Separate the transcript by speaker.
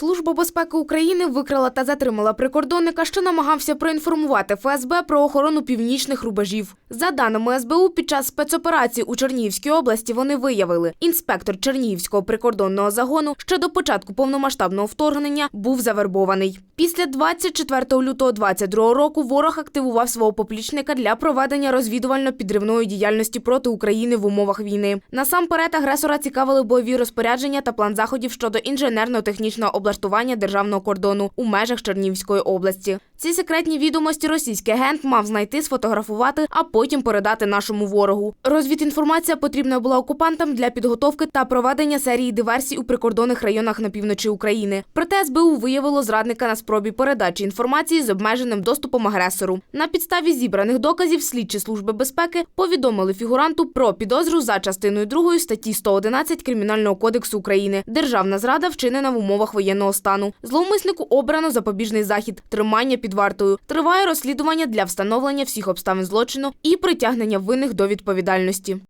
Speaker 1: Служба безпеки України викрала та затримала прикордонника, що намагався проінформувати ФСБ про охорону північних рубежів. За даними СБУ, під час спецоперації у Чернігівській області вони виявили, інспектор Чернігівського прикордонного загону ще до початку повномасштабного вторгнення був завербований. Після 24 лютого 2022 року ворог активував свого поплічника для проведення розвідувально-підривної діяльності проти України в умовах війни. Насамперед агресора цікавили бойові розпорядження та план заходів щодо інженерно-технічного облаштування державного кордону у межах Чернівської області. Ці секретні відомості російський агент мав знайти, сфотографувати, а потім передати нашому ворогу. Розвідінформація потрібна була окупантам для підготовки та проведення серії диверсій у прикордонних районах на півночі України. Проте СБУ виявило зрадника на спробі передачі інформації з обмеженим доступом агресору. На підставі зібраних доказів слідчі служби безпеки повідомили фігуранту про підозру за частиною 2 статті 111 Кримінального кодексу України. Державна зрада вчинена в умовах воєнного стану. Зловмиснику обрано запобіжний захід, тримання під вартою. Триває розслідування для встановлення всіх обставин злочину і притягнення винних до відповідальності.